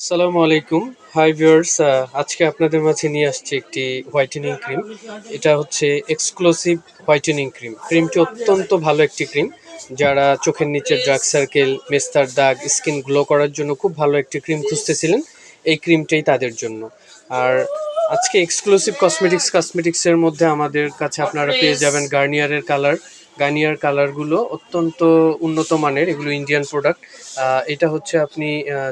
আসসালামু আলাইকুম। Hi viewers আজকে আপনাদের মাঝে নিয়ে আসছি একটি হোয়াইটেনিং ক্রিম এটা হচ্ছে এক্সক্লুসিভ হোয়াইটেনিং ক্রিম ক্রিমটি অত্যন্ত ভালো একটি ক্রিম যারা চোখের নিচে ড্রাগ সার্কেল মেস্তার দাগ স্কিন গ্লো করার জন্য খুব ভালো একটি ক্রিম খুঁজতেছিলেন। এই ক্রিমটাই তাদের জন্য। আর আজকে এক্সক্লুসিভ কসমেটিক্স কসমেটিক্সের মধ্যে আমাদের কাছে আপনারা পেয়ে যাবেন গার্নিয়ারের কালার গার্নিয়ার কালারগুলো অত্যন্ত উন্নত মানের এগুলো ইন্ডিয়ান প্রোডাক্ট এটা হচ্ছে আপনি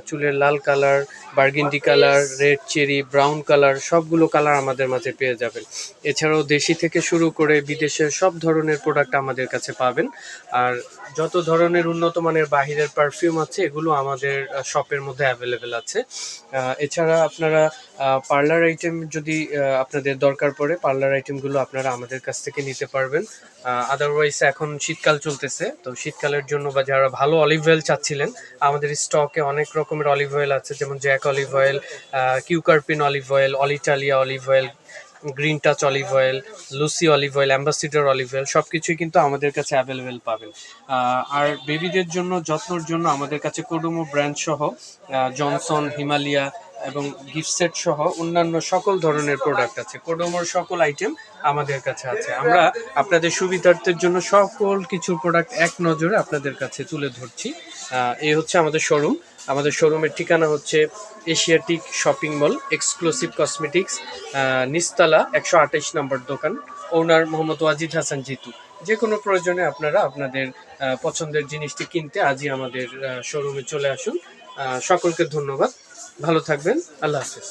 চুলের লাল colour burgundy colour red cherry brown colour সবগুলো কালার আমাদের মাঝে পেয়ে যাবেন। এছাড়াও দেশি থেকে শুরু করে বিদেশের সব ধরনের প্রোডাক্ট আমাদের কাছে পাবেন। আর যত ধরনের উন্নত মানের বাহিরের পারফিউম আছে এগুলো আমাদের শপের মধ্যে অ্যাভেলেবেল আছে। এছাড়া আপনারা পার্লার আইটেম যদি আপনাদের দরকার পড়ে পার্লার আইটেমগুলো আপনারা আমাদের কাছ থেকে নিতে পারবেন। আদারওয়াইজ এখন শীতকাল চলতেছে তো শীতকালের জন্য বা যারা ভালো অলিভ অয়েল চাচ্ছিলেন আমাদের স্টকে অনেক রকমের অলিভ অয়েল আছে যেমন Jack olive oil কিউকারপিন olive oil Olitalia olive oil green touch olive oil Lucy olive oil ambassador olive oil সব কিছুই কিন্তু আমাদের কাছে অ্যাভেলেবেল পাবেন। আর বেবিদের জন্য, যত্নর জন্য আমাদের কাছে কোডোমো ব্র্যান্ড সহ জনসন হিমালয়া এবং গিফট সেট সহ অন্যান্য সকল ধরনের প্রোডাক্ট আছে। কোডোমোর সকল আইটেম আমাদের কাছে আছে। আমরা আপনাদের সুবিধার্থের জন্য সকল কিছু প্রোডাক্ট এক নজরে আপনাদের কাছে তুলে ধরছি। এই হচ্ছে আমাদের শোরুম আমাদের শোরুমের ঠিকানা হচ্ছে Asiatic shopping mall exclusive cosmetics নিস্তালা একশো আঠাইশ নম্বর দোকান ওনার মোহাম্মদ ওয়াজিদ হাসান জিতু। যে কোনো প্রয়োজনে আপনারা আপনাদের পছন্দের জিনিসটি কিনতে আজই আমাদের শোরুমে চলে আসুন। সকলকে ধন্যবাদ। ভালো থাকবেন। আল্লাহ হাফেজ।